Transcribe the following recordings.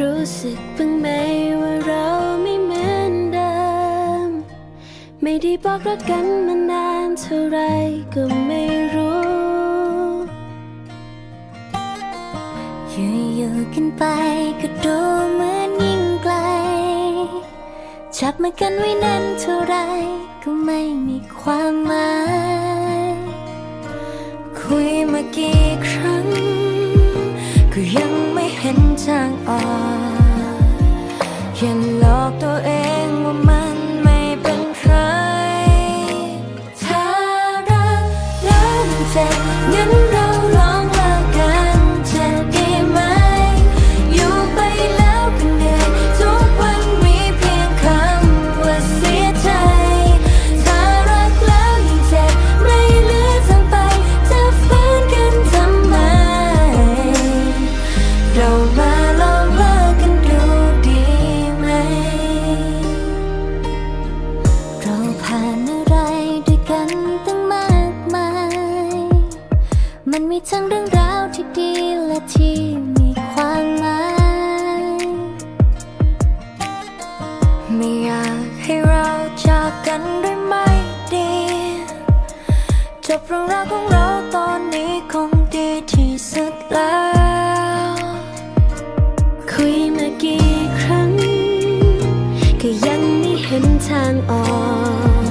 รู้สึกบ้างไหมว่าเราไม่เหมือนเดิม ไม่ได้บอกรักกันมานานเท่าไรก็ไม่รู้อยู่ๆกันไปก็ดูเหมือนยิ่งไกล จับมือกันไว้นั้นเท่าไรก็ไม่มีความหมาย คุยมากี่ครั้ง ก็ยัง ทางออกอย่าหลอกตัวเองว่ามันไม่เป็นใคร ถ้ารักแล้วมันเจ็บงั้นเราลองเลิกกันจะดีไหม อยู่ไปแล้วก็เหนื่อยทุกวันมีเพียงคำว่าเสียใจ ถ้ารักแล้วยิ่งเจ็บไม่เหลือทางไป จะฝืนกันทำไม เรามา มันมีทั้งเรื่องราวที่ดีและที่มีความหมายไม่อยากให้เราจากกันด้วยไม่ดีจบเรื่องราวของเราตอนนี้คงดีที่สุดแล้ว คุยมากี่ครั้ง ก็ยังไม่เห็นทางออก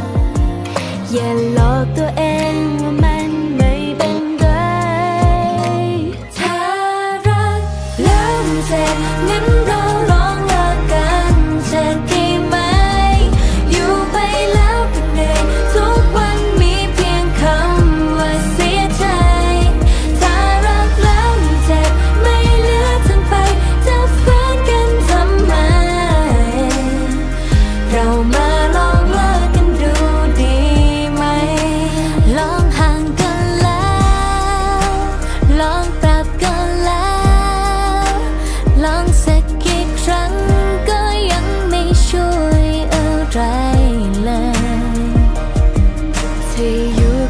อย่าหลอกตัวเอง ถ้า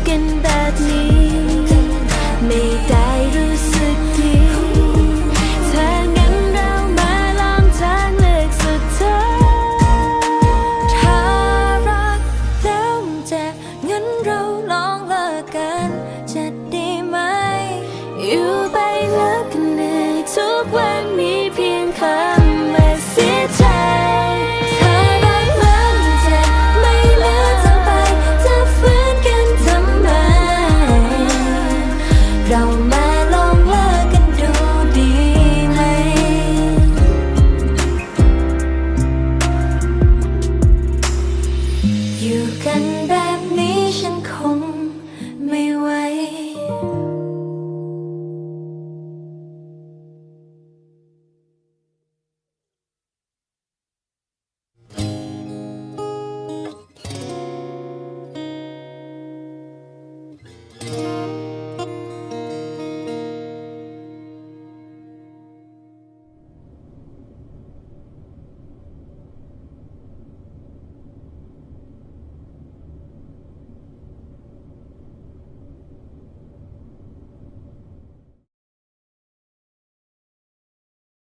กันแบบนี้ ไม่ได้รู้สึกดีถ้างั้นเรามาลองทางเลือกสุดท้ายถ้ารักแล้วเจ็บงั้นเราลองเลิกกันจะดีไหม อยู่ไปเลิกกันเในทุกวัน